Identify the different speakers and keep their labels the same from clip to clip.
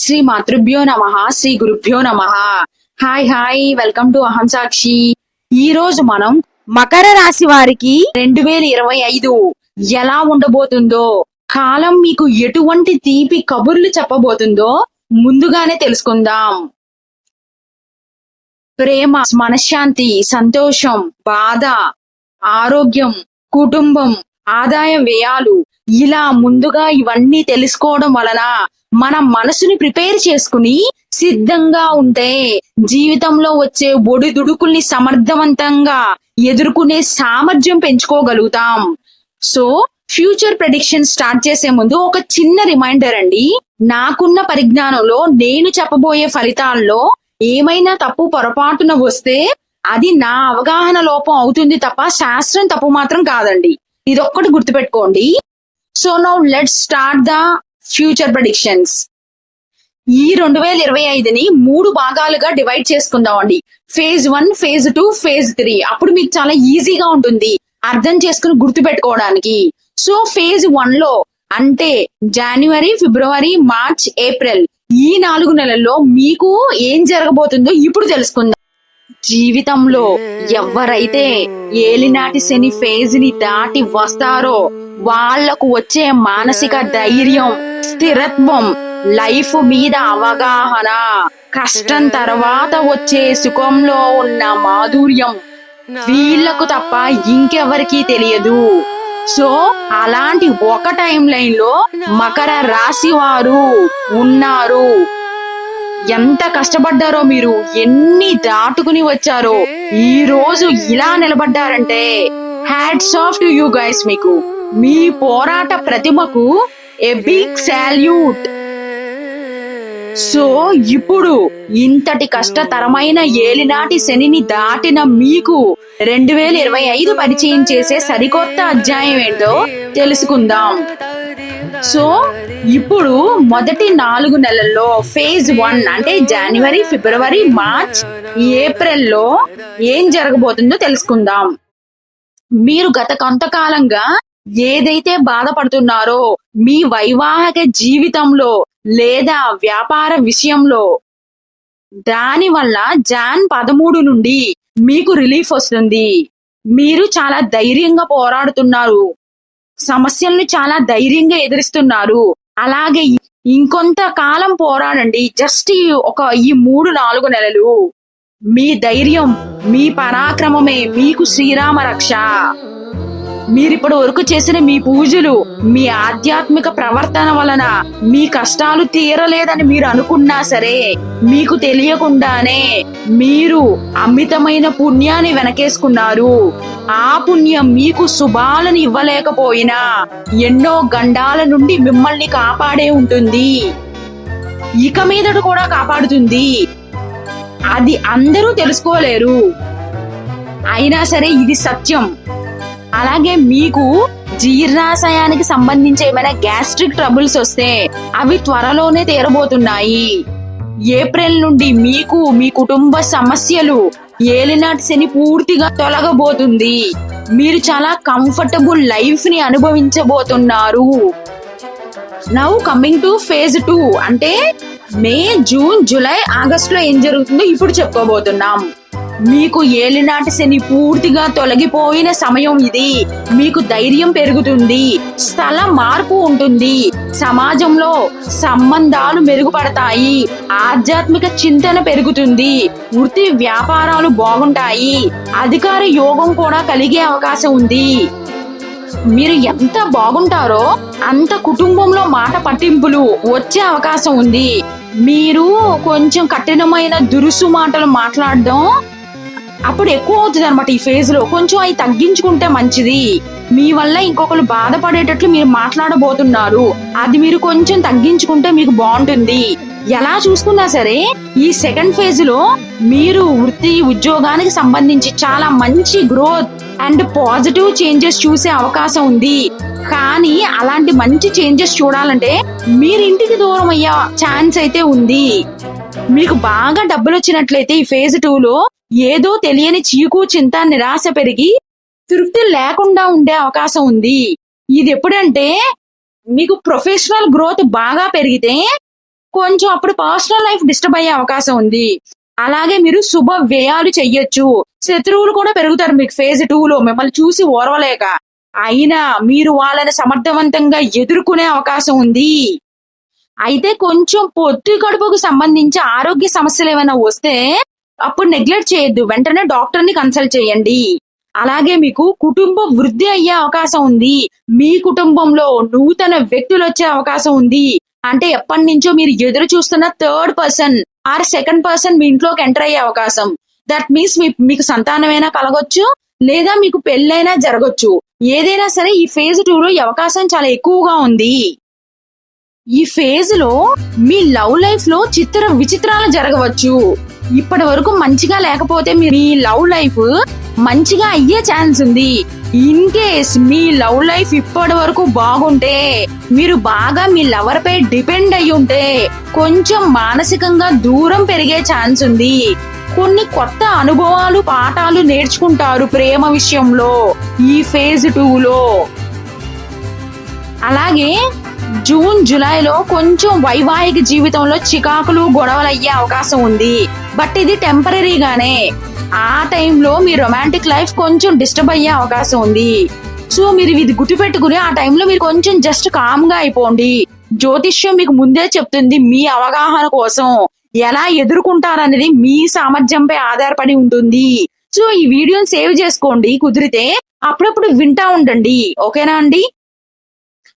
Speaker 1: శ్రీ మాతృభ్యో నమ శ్రీ గురుభ్యో నమ. హాయ్ హాయ్ వెల్కమ్ టు అహం సాక్షి. ఈ రోజు మనం
Speaker 2: మకర రాశి వారికి
Speaker 1: రెండు వేల ఇరవై ఐదు ఎలా ఉండబోతుందో కాలం మీకు ఎటువంటి తీపి కబుర్లు చెప్పబోతుందో ముందుగానే తెలుసుకుందాం. ప్రేమ మనశ్శాంతి సంతోషం బాధ ఆరోగ్యం కుటుంబం ఆదాయ వ్యయాలు ఇలా ముందుగా ఇవన్నీ తెలుసుకోవడం వలన మన మనసుని ప్రిపేర్ చేసుకుని సిద్ధంగా ఉంటే జీవితంలో వచ్చే ఒడిదుడుకుల్ని సమర్థవంతంగా ఎదుర్కొనే సామర్థ్యం పెంచుకోగలుగుతాం. సో ఫ్యూచర్ ప్రెడిక్షన్ స్టార్ట్ చేసే ముందు ఒక చిన్న రిమైండర్ అండి. నాకున్న పరిజ్ఞానంలో నేను చెప్పబోయే ఫలితాల్లో ఏమైనా తప్పు పొరపాటున వస్తే అది నా అవగాహన లోపం అవుతుంది తప్ప శాస్త్రం తప్పు మాత్రం కాదండి. ఇదొక్కటి గుర్తుపెట్టుకోండి. So now let start the future predictions ఈ రెండు వేల ఇరవై ఐదుని మూడు భాగాలుగా డివైడ్ చేసుకుందాం అండి. Phase one phase two phase three అప్పుడు మీకు చాలా ఈజీగా ఉంటుంది. అర్థం చేసుకుని గుర్తు పెట్టుకోవడానికి సో ఫేజ్ వన్లో అంటే జనవరి ఫిబ్రవరి మార్చ్ ఏప్రిల్ ఈ నాలుగు నెలల్లో మీకు ఏం జరగబోతుందో ఇప్పుడు తెలుసుకుందాం. జీవితంలో ఎవరైతే ఏలినాటి శని ఫేజ్ని దాటి వస్తారో వాళ్ళకు వచ్చే మానసిక ధైర్యం స్థిరత్వం లైఫ్ మీద అవగాహన కష్టం తర్వాత వచ్చే సుఖంలో ఉన్న మాధుర్యం వీళ్ళకు తప్ప ఇంకెవరికీ తెలియదు. సో అలాంటి ఒక టైం లైన్లో మకర రాశి వారు ఉన్నారు. ఎంత కష్టపడ్డారో మీరు? ఎన్ని దాటుకుని వచ్చారో? ఈ రోజు ఇలా నిలబడ్డారంటే hats off to you guys మీకు. మీ పోరాట ప్రతిమకు ఏ బిగ్ సాల్యూట్ సో ఇప్పుడు ఇంతటి కష్టతరమైన ఏలినాటి శనిని దాటిన మీకు రెండు వేల ఇరవై ఐదు పరిచయం చేసే సరికొత్త అధ్యాయం ఏంటో తెలుసుకుందాం. సో ఇప్పుడు మొదటి నాలుగు నెలల్లో ఫేజ్ వన్ అంటే జనవరి ఫిబ్రవరి మార్చ్ ఏప్రిల్లో ఏం జరగబోతుందో తెలుసుకుందాం. మీరు గత కొంతకాలంగా ఏదైతే బాధపడుతున్నారో మీ వైవాహిక జీవితంలో లేదా వ్యాపార విషయంలో దాని వల్ల జాన్ పదమూడు నుండి మీకు రిలీఫ్ వస్తుంది. మీరు చాలా ధైర్యంగా పోరాడుతున్నారు. సమస్యలను చాలా ధైర్యంగా ఎదురిస్తున్నారు. అలాగే ఇంకొంత కాలం పోరాడండి. జస్ట్ ఈ ఒక ఈ మూడు నాలుగు నెలలు. మీ ధైర్యం మీ పరాక్రమమే మీకు శ్రీరామ రక్ష మీరిప్పటి వరకు చేసిన మీ పూజలు మీ ఆధ్యాత్మిక ప్రవర్తన వలన మీ కష్టాలు తీరలేదని మీరు అనుకున్నా సరే మీకు తెలియకుండానే మీరు అమితమైన పుణ్యాన్ని వెనకేసుకున్నారు. ఆ పుణ్యం మీకు శుభాలను ఇవ్వలేకపోయినా ఎన్నో గండాల నుండి మిమ్మల్ని కాపాడే ఉంటుంది. ఇక మీదట కూడా కాపాడుతుంది. అది అందరూ తెలుసుకోలేరు. అయినా సరే ఇది సత్యం. అలాగే మీకు జీర్ణాశయానికి సంబంధించి ఏమైనా గ్యాస్ట్రిక్ ట్రబుల్స్ వస్తే అవి త్వరలోనే తీరబోతున్నాయి. ఏప్రిల్ నుండి మీకు మీ కుటుంబ సమస్యలు ఏలినాటి శని పూర్తిగా తొలగబోతుంది. మీరు చాలా కంఫర్టబుల్ లైఫ్ని అనుభవించబోతున్నారు. Now coming to phase two అంటే మే జూన్ జూలై ఆగస్ట్లో ఏం జరుగుతుందో ఇప్పుడు చెప్పుకోబోతున్నాం. మీకు ఏలినాటి శని పూర్తిగా తొలగిపోయిన సమయం ఇది. మీకు ధైర్యం పెరుగుతుంది. స్థల మార్పు ఉంటుంది. సమాజంలో సంబంధాలు మెరుగుపడతాయి. ఆధ్యాత్మిక చింతన పెరుగుతుంది. వృత్తి వ్యాపారాలు బాగుంటాయి. అధికార యోగం కూడా కలిగే అవకాశం ఉంది. మీరు ఎంత బాగుంటారో అంత కుటుంబంలో మాట పట్టింపులు వచ్చే అవకాశం ఉంది. మీరు కొంచెం కఠినమైన దురుసు మాటలు మాట్లాడడం అప్పుడు ఎక్కువ అవుతుంది అనమాట ఈ ఫేజ్లో. కొంచెం అవి తగ్గించుకుంటే మంచిది. మీ వల్ల ఇంకొకరు బాధపడేటట్లు మీరు మాట్లాడబోతున్నారు. అది మీరు కొంచెం తగ్గించుకుంటే మీకు బాగుంటుంది. ఎలా చూసుకున్నా సరే ఈ సెకండ్ ఫేజ్లో మీరు వృత్తి ఉద్యోగానికి సంబంధించి చాలా మంచి గ్రోత్ అండ్ పాజిటివ్ చేంజెస్ చూసే అవకాశం ఉంది. కానీ అలాంటి మంచి చేంజెస్ చూడాలంటే మీరు ఇంటికి దూరం అయ్యే ఛాన్స్ అయితే ఉంది. మీకు బాగా డబ్బులు వచ్చినట్లయితే ఈ ఫేజ్ టూ లో ఏదో తెలియని చీకు చింత నిరాశ పెరిగి తృప్తి లేకుండా ఉండే అవకాశం ఉంది. ఇది ఎప్పుడంటే మీకు ప్రొఫెషనల్ గ్రోత్ బాగా పెరిగితే కొంచెం అప్పుడు పర్సనల్ లైఫ్ డిస్టర్బ్ అయ్యే అవకాశం ఉంది. అలాగే మీరు శుభ వ్యయాలు చెయ్యొచ్చు. శత్రువులు కూడా పెరుగుతారు మీకు ఫేజ్ టూ లో. మిమ్మల్ని చూసి ఓర్వలేక. అయినా మీరు వాళ్ళని సమర్థవంతంగా ఎదుర్కొనే అవకాశం ఉంది. అయితే కొంచెం పొత్తి కడుపుకు సంబంధించి ఆరోగ్య సమస్యలు ఏమైనా వస్తే అప్పుడు నెగ్లెక్ట్ చేయొద్దు. వెంటనే డాక్టర్ని కన్సల్ట్ చేయండి. అలాగే మీకు కుటుంబ వృద్ధి అయ్యే అవకాశం ఉంది. మీ కుటుంబంలో నూతన వ్యక్తులు వచ్చే అవకాశం ఉంది. అంటే ఎప్పటి నుంచో మీరు ఎదురు చూస్తున్న third person or second person మీ ఇంట్లోకి ఎంటర్ అయ్యే అవకాశం. దట్ మీన్స్ మీ మీకు సంతానమైనా కలగొచ్చు లేదా మీకు పెళ్ళైనా జరగొచ్చు. ఏదైనా సరే ఈ ఫేజ్ టూ లో ఈ అవకాశం చాలా ఎక్కువగా ఉంది. ఈ ఫేజ్లో మీ లవ్ లైఫ్లో చిత్ర విచిత్రాలు జరగవచ్చు. ఇప్పటి వరకు మంచిగా లేకపోతే మీ లవ్ లైఫ్ మంచిగా అయ్యే ఛాన్స్ ఉంది. ఇన్ కేస్ మీ లవ్ లైఫ్ ఇప్పటి వరకు బాగుంటే మీరు బాగా మీ లవర్ పై డిపెండ్ అయి ఉంటే కొంచెం మానసికంగా దూరం పెరిగే ఛాన్స్ ఉంది. కొన్ని కొత్త అనుభవాలు పాఠాలు నేర్చుకుంటారు ప్రేమ విషయంలో ఈ ఫేజ్ టూలో అలాగే జూన్ జూలైలో కొంచెం వైవాహిక జీవితంలో చికాకులు గొడవలు అయ్యే అవకాశం ఉంది. బట్ ఇది టెంపరీగానే. ఆ టైంలో మీ రొమాంటిక్ లైఫ్ కొంచెం డిస్టర్బ్ అయ్యే అవకాశం ఉంది. సో మీరు ఇది గుర్తుపెట్టుకుని ఆ టైంలో మీరు కొంచెం జస్ట్ కామ్గా అయిపోండి. జ్యోతిష్యం మీకు ముందే చెప్తుంది మీ అవగాహన కోసం. ఎలా ఎదుర్కొంటారనేది మీ సామర్థ్యంపై ఆధారపడి ఉంటుంది. సో ఈ వీడియోని సేవ్ చేసుకోండి. కుదిరితే అప్పుడప్పుడు వింటా ఉండండి. ఓకేనా అండి?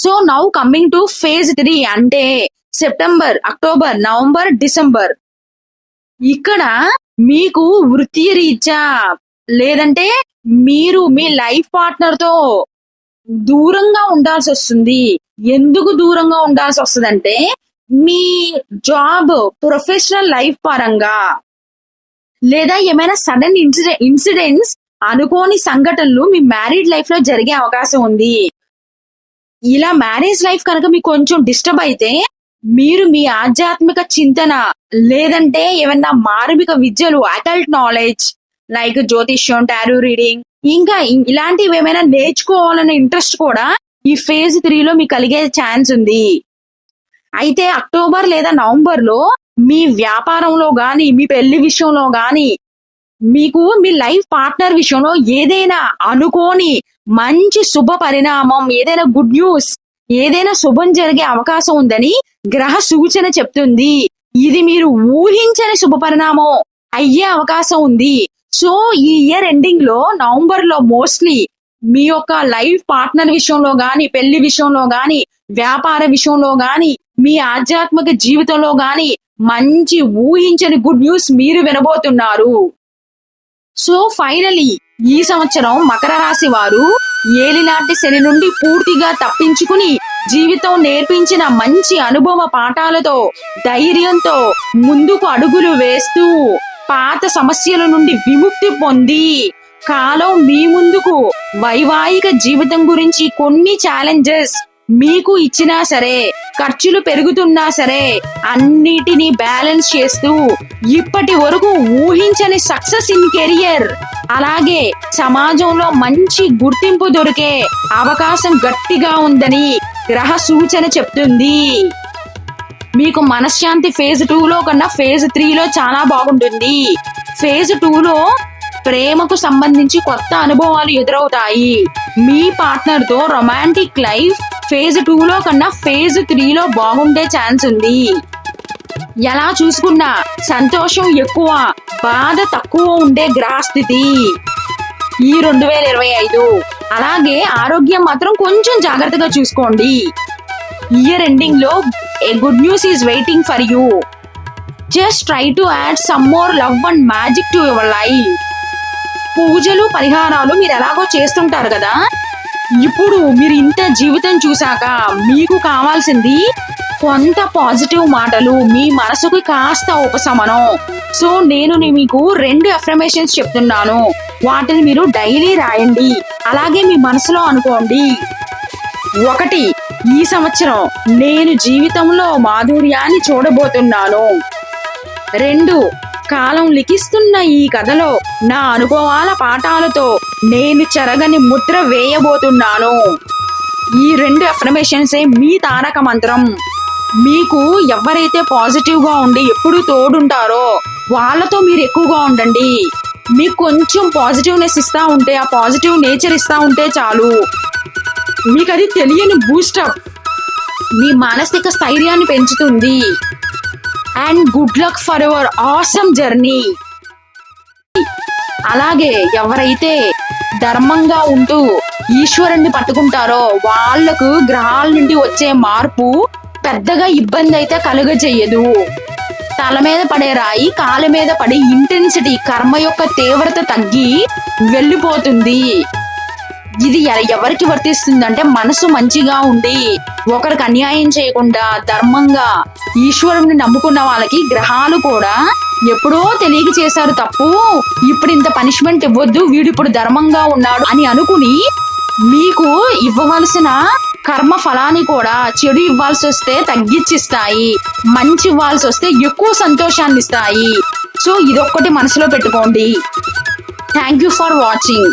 Speaker 1: So now coming to phase three అంటే సెప్టెంబర్ అక్టోబర్ నవంబర్ డిసెంబర్ ఇక్కడ మీకు వృత్తి రీత్యా లేదంటే మీరు మీ లైఫ్ పార్ట్నర్తో దూరంగా ఉండాల్సి వస్తుంది. ఎందుకు దూరంగా ఉండాల్సి వస్తుందంటే మీ జాబ్ ప్రొఫెషనల్ లైఫ్ పరంగా లేదా ఏమైనా సడన్ ఇన్సిడెంట్ ఇన్సిడెంట్స్ అనుకోని సంఘటనలు మీ మ్యారీడ్ లైఫ్లో జరిగే అవకాశం ఉంది. ఇలా మ్యారేజ్ లైఫ్ కనుక మీకు కొంచెం డిస్టర్బ్ అయితే మీరు మీ ఆధ్యాత్మిక చింతన లేదంటే ఏమన్నా మార్మిక విద్యలు అటల్ట్ నాలెడ్జ్ లైక్ జ్యోతిష్యం టారో రీడింగ్ ఇంకా ఇలాంటివి ఏమైనా నేర్చుకోవాలనే ఇంట్రెస్ట్ కూడా ఈ ఫేజ్ త్రీలో మీకు కలిగే ఛాన్స్ ఉంది. అయితే అక్టోబర్ లేదా నవంబర్లో మీ వ్యాపారంలో గాని మీ పెళ్ళి విషయంలో గాని మీకు మీ లైఫ్ పార్ట్నర్ విషయంలో ఏదైనా అనుకోని మంచి శుభ పరిణామం ఏదైనా గుడ్ న్యూస్ ఏదైనా శుభం జరిగే అవకాశం ఉందని గ్రహ సూచన చెప్తుంది. ఇది మీరు ఊహించని శుభ పరిణామం అయ్యే అవకాశం ఉంది. సో ఈ ఇయర్ ఎండింగ్లో నవంబర్లో మోస్ట్లీ మీ యొక్క లైఫ్ పార్ట్నర్ విషయంలో గాని పెళ్ళి విషయంలో గాని వ్యాపార విషయంలో గాని మీ ఆధ్యాత్మిక జీవితంలో గాని మంచి ఊహించని గుడ్ న్యూస్ మీరు వినబోతున్నారు. సో ఫైనలీ ఈ సంవత్సరం మకర రాశి వారు ఏలినాటి శని నుండి పూర్తిగా తప్పించుకుని జీవితం నేర్పించిన మంచి అనుభవ పాఠాలతో ధైర్యంతో ముందుకు అడుగులు వేస్తూ పాత సమస్యల నుండి విముక్తి పొంది కాలం మీ ముందుకు వైవాహిక జీవితం గురించి కొన్ని ఛాలెంజెస్ మీకు ఇచ్చినా సరే ఖర్చులు పెరుగుతున్నా సరే అన్నిటినీ బ్యాలెన్స్ చేస్తూ ఇప్పటి వరకు ఊహించని సక్సెస్ ఇన్ కెరియర్. అలాగే సమాజంలో మంచి గుర్తింపు దొరికే అవకాశం గట్టిగా ఉందని గ్రహ సూచన చెప్తుంది. మీకు మనశ్శాంతి ఫేజ్ టూలో కన్నా ఫేజ్ త్రీలో చాలా బాగుంటుంది. ఫేజ్ టూలో ప్రేమకు సంబంధించి కొత్త అనుభవాలు ఎదురవుతాయి. మీ పార్ట్నర్తో రొమాంటిక్ లైఫ్ ఫేజ్ టూలో కన్నా ఫేజ్ త్రీలో బాగుండే ఛాన్స్ ఉంది. ఎలా చూసుకున్నా సంతోషం ఎక్కువ బాధ తక్కువ ఉండే గ్రహస్థితి ఈ రెండు వేల ఇరవై ఐదు. అలాగే ఆరోగ్యం మాత్రం కొంచెం జాగ్రత్తగా చూసుకోండి. ఇయర్ ఎండింగ్లో a good news is waiting for you. Just try to add some more love and magic to your life. పూజలు పరిహారాలు మీరు ఎలాగో చేస్తుంటారు కదా? ఇప్పుడు మీరు ఇంత జీవితం చూశాక మీకు కావాల్సింది కొంత పాజిటివ్ మాటలు మీ మనసుకు కాస్త ఉపశమనం. సో నేను మీకు రెండు అఫర్మేషన్స్ చెప్తున్నాను. వాటిని మీరు డైలీ రాయండి. అలాగే మీ మనసులో అనుకోండి. ఒకటి ఈ సంవత్సరం నేను జీవితంలో మాధుర్యాన్ని చూడబోతున్నాను. రెండు కాలం లిఖిస్తున్న ఈ కథలో నా అనుభవాల పాఠాలతో నేను చెరగని ముద్ర వేయబోతున్నాను. ఈ రెండు అఫర్మేషన్సే మీ తారక మంత్రం. మీకు ఎవరైతే పాజిటివ్గా ఉండి ఎప్పుడు తోడుంటారో వాళ్ళతో మీరు ఎక్కువగా ఉండండి. మీకు కొంచెం పాజిటివ్నెస్ ఇస్తా ఉంటే ఆ పాజిటివ్ నేచర్ ఇస్తా ఉంటే చాలు. మీకు అది తెలియని బూస్టప్ మీ మానసిక స్థైర్యాన్ని పెంచుతుంది. And good luck for your awesome journey అలాగే ఎవరైతే ధర్మంగా ఉంటూ ఈశ్వరుణ్ణి పట్టుకుంటారో వాళ్ళకు గ్రహాల నుండి వచ్చే మార్పు పెద్దగా ఇబ్బంది అయితే కలుగజేయదు. తల మీద పడే రాయి కాళ్ళ మీద పడి ఇంటెన్సిటీ కర్మ యొక్క తీవ్రత తగ్గి వెళ్ళిపోతుంది. ఇది ఎవరికి ఎవరికి వర్తిస్తుందంటే మనసు మంచిగా ఉండి ఒకరికి అన్యాయం చేయకుండా ధర్మంగా ఈశ్వరుని నమ్ముకున్న వాళ్ళకి గ్రహాలు కూడా ఎప్పుడో తెలియక చేశారు తప్పు. ఇప్పుడు ఇంత పనిష్మెంట్ ఇవ్వద్దు వీడు ఇప్పుడు ధర్మంగా ఉన్నాడు అని అనుకుని మీకు ఇవ్వవలసిన కర్మ ఫలాన్ని కూడా చెడు ఇవ్వాల్సి వస్తే తగ్గించిస్తాయి మంచి ఇవ్వాల్సి వస్తే ఎక్కువ సంతోషాన్ని ఇస్తాయి. సో ఇదొక్కటి మనసులో పెట్టుకోండి. Thank you for watching